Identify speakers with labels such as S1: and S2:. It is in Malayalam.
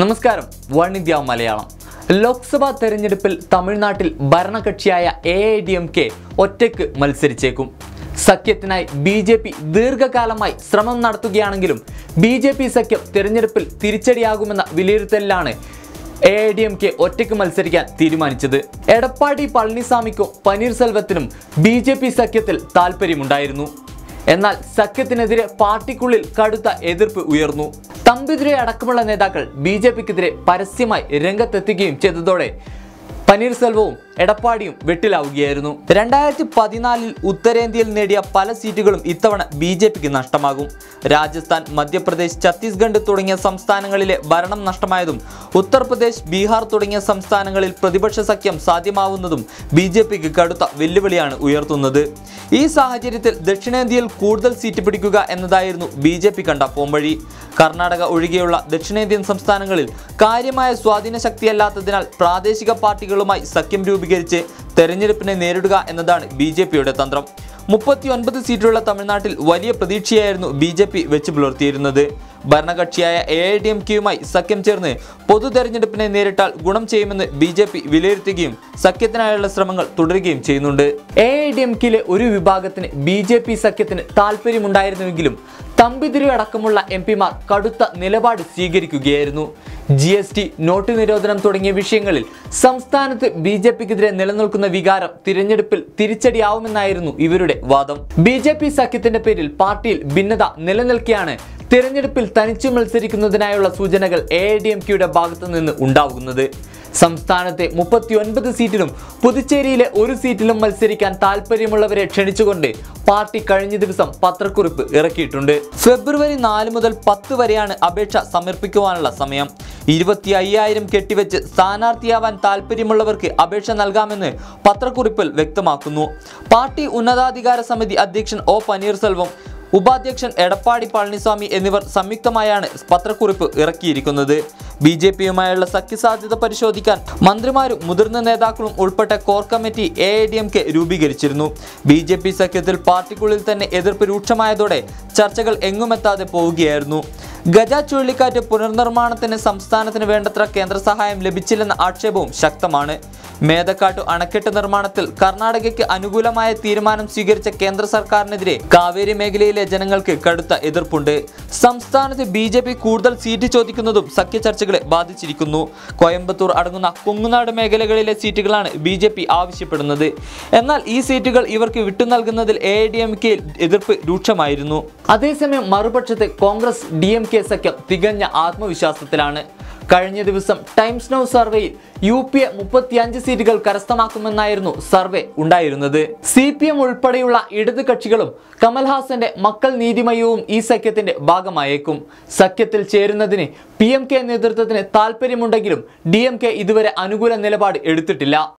S1: നമസ്കാരം വൺ ഇന്ത്യ മലയാളം. ലോക്സഭാ തെരഞ്ഞെടുപ്പിൽ തമിഴ്നാട്ടിൽ ഭരണകക്ഷിയായ A I D M K ഒറ്റയ്ക്ക് മത്സരിച്ചേക്കും. സഖ്യത്തിനായി ബി ജെ പി ദീർഘകാലമായി ശ്രമം നടത്തുകയാണെങ്കിലും ബി ജെ പി സഖ്യം തെരഞ്ഞെടുപ്പിൽ തിരിച്ചടിയാകുമെന്ന വിലയിരുത്തലിലാണ് A I D M K ഒറ്റയ്ക്ക് മത്സരിക്കാൻ തീരുമാനിച്ചത്. എടപ്പാടി പളനിസ്വാമിക്കും പനീർസെൽവത്തിനും ബി ജെ പി സഖ്യത്തിൽ താല്പര്യമുണ്ടായിരുന്നു എന്നാൽ സഖ്യത്തിനെതിരെ പാർട്ടിക്കുള്ളിൽ കടുത്ത എതിർപ്പ് ഉയർന്നു. തമ്പിദുരൈ അടക്കമുള്ള നേതാക്കൾ ബി ജെ പിക്കെതിരെ പരസ്യമായി രംഗത്തെത്തുകയും ചെയ്തതോടെ പനീർസെൽവവും എടപ്പാടിയും വെട്ടിലാവുകയായിരുന്നു. രണ്ടായിരത്തി പതിനാലിൽ ഉത്തരേന്ത്യയിൽ നേടിയ പല സീറ്റുകളും ഇത്തവണ ബി ജെ പിക്ക് നഷ്ടമാകും. രാജസ്ഥാൻ മധ്യപ്രദേശ് ഛത്തീസ്ഗഡ് തുടങ്ങിയ സംസ്ഥാനങ്ങളിലെ ഭരണം നഷ്ടമായതും ഉത്തർപ്രദേശ് ബീഹാർ തുടങ്ങിയ സംസ്ഥാനങ്ങളിൽ പ്രതിപക്ഷ സഖ്യം സാധ്യമാവുന്നതും ബി ജെ പിക്ക് കടുത്ത വെല്ലുവിളിയാണ് ഉയർത്തുന്നത്. ഈ സാഹചര്യത്തിൽ ദക്ഷിണേന്ത്യയിൽ കൂടുതൽ സീറ്റ് പിടിക്കുക എന്നതായിരുന്നു ബി ജെ പി കണ്ട പോംവഴി. കർണാടക ഒഴികെയുള്ള ദക്ഷിണേന്ത്യൻ സംസ്ഥാനങ്ങളിൽ കാര്യമായ സ്വാധീന ശക്തിയല്ലാത്തതിനാൽ പ്രാദേശിക പാർട്ടികളുമായി സഖ്യം രൂപീകരിച്ച് തെരഞ്ഞെടുപ്പിനെ നേരിടുക എന്നതാണ് ബി ജെ പിയുടെ തന്ത്രം. മുപ്പത്തിയൊൻപത് സീറ്റുള്ള തമിഴ്നാട്ടിൽ വലിയ പ്രതീക്ഷയായിരുന്നു ബി ജെ പി വെച്ച് പുലർത്തിയിരുന്നത്. ഭരണകക്ഷിയായ എ ഐ ഡി എം കെയുമായി സഖ്യം ചേർന്ന് പൊതു തെരഞ്ഞെടുപ്പിനെ നേരിട്ടാൽ ഗുണം ചെയ്യുമെന്ന് ബി ജെ പി വിലയിരുത്തുകയും സഖ്യത്തിനായുള്ള ശ്രമങ്ങൾ തുടരുകയും ചെയ്യുന്നുണ്ട്. എ ഐ ഡി എം കെയിലെ ഒരു വിഭാഗത്തിന് ബി ജെ പി സഖ്യത്തിന് താല്പര്യമുണ്ടായിരുന്നുവെങ്കിലും തമ്പിതിരി അടക്കമുള്ള എം പിമാർ കടുത്ത നിലപാട് സ്വീകരിക്കുകയായിരുന്നു. ജി എസ് ടി നോട്ട് നിരോധനം തുടങ്ങിയ വിഷയങ്ങളിൽ സംസ്ഥാനത്ത് ബി ജെ പിക്കെതിരെ നിലനിൽക്കുന്ന വികാരം തിരഞ്ഞെടുപ്പിൽ തിരിച്ചടിയാവുമെന്നായിരുന്നു ഇവരുടെ വാദം. ബി ജെ പി സഖ്യത്തിന്റെ പേരിൽ പാർട്ടിയിൽ ഭിന്നത നിലനിൽക്കെയാണ് തിരഞ്ഞെടുപ്പിൽ തനിച്ചു മത്സരിക്കുന്നതിനായുള്ള സൂചനകൾ എ ഐ ഡി എം കെയുടെ ഭാഗത്തു നിന്ന് ഉണ്ടാകുന്നത് സംസ്ഥാനത്തെ മുപ്പത്തി ഒൻപത് സീറ്റിലും പുതുച്ചേരിയിലെ ഒരു സീറ്റിലും മത്സരിക്കാൻ താല്പര്യമുള്ളവരെ ക്ഷണിച്ചുകൊണ്ട് പാർട്ടി കഴിഞ്ഞ ദിവസം പത്രക്കുറിപ്പ് ഇറക്കിയിട്ടുണ്ട്. ഫെബ്രുവരി നാല് മുതൽ പത്ത് വരെയാണ് അപേക്ഷ സമർപ്പിക്കുവാനുള്ള സമയം. ഇരുപത്തി അയ്യായിരം കെട്ടിവെച്ച് സ്ഥാനാർത്ഥിയാവാൻ താല്പര്യമുള്ളവർക്ക് അപേക്ഷ നൽകാമെന്ന് പത്രക്കുറിപ്പിൽ വ്യക്തമാക്കുന്നു. പാർട്ടി ഉന്നതാധികാര സമിതി അധ്യക്ഷൻ ഒ പനീർസെൽവം ഉപാധ്യക്ഷൻ എടപ്പാടി പളനിസ്വാമി എന്നിവർ സംയുക്തമായാണ് പത്രക്കുറിപ്പ് ഇറക്കിയിരിക്കുന്നത്. ബി ജെ പിയുമായുള്ള സഖ്യസാധ്യത പരിശോധിക്കാൻ മന്ത്രിമാരും മുതിർന്ന നേതാക്കളും ഉൾപ്പെട്ട core committee A I D M K രൂപീകരിച്ചിരുന്നു. B J P സഖ്യത്തിൽ പാർട്ടിക്കുള്ളിൽ തന്നെ എതിർപ്പ് രൂക്ഷമായതോടെ ചർച്ചകൾ എങ്ങുമെത്താതെ പോവുകയായിരുന്നു. ഗജ ചുഴലിക്കാറ്റ് പുനർനിർമ്മാണത്തിന് സംസ്ഥാനത്തിന് വേണ്ടത്ര കേന്ദ്ര സഹായം ലഭിച്ചില്ലെന്ന ആക്ഷേപവും ശക്തമാണ്. മേധക്കാട്ടു അണക്കെട്ട് നിർമ്മാണത്തിൽ കർണാടകയ്ക്ക് അനുകൂലമായ തീരുമാനം സ്വീകരിച്ച കേന്ദ്ര സർക്കാരിനെതിരെ കാവേരി മേഖലയിലെ ജനങ്ങൾക്ക് കടുത്ത എതിർപ്പുണ്ട്. സംസ്ഥാനത്ത് ബി കൂടുതൽ സീറ്റ് ചോദിക്കുന്നതും സഖ്യ ചർച്ചകളെ ബാധിച്ചിരിക്കുന്നു. കോയമ്പത്തൂർ അടങ്ങുന്ന കുങ്ങുനാട് മേഖലകളിലെ സീറ്റുകളാണ് ബി ആവശ്യപ്പെടുന്നത്. എന്നാൽ ഈ സീറ്റുകൾ ഇവർക്ക് വിട്ടു നൽകുന്നതിൽ എ എതിർപ്പ് രൂക്ഷമായിരുന്നു. അതേസമയം മറുപക്ഷത്ത് കോൺഗ്രസ് ഡി സഖ്യം തികഞ്ഞ ആത്മവിശ്വാസത്തിലാണ്. കഴിഞ്ഞ ദിവസം ടൈംസ് നൗ സർവേയിൽ യു പി എ മുപ്പത്തിയഞ്ച് സീറ്റുകൾ കരസ്ഥമാക്കുമെന്നായിരുന്നു സർവേ ഉണ്ടായിരുന്നത്. സി പി എം ഉൾപ്പെടെയുള്ള ഇടത് കക്ഷികളും കമൽഹാസന്റെ മക്കൾ നീതിമയവും ഈ സഖ്യത്തിന്റെ ഭാഗമായേക്കും. സഖ്യത്തിൽ ചേരുന്നതിന് പി എം കെ നേതൃത്വത്തിന് താല്പര്യമുണ്ടെങ്കിലും ഡി എം കെ ഇതുവരെ അനുകൂല നിലപാട് എടുത്തിട്ടില്ല.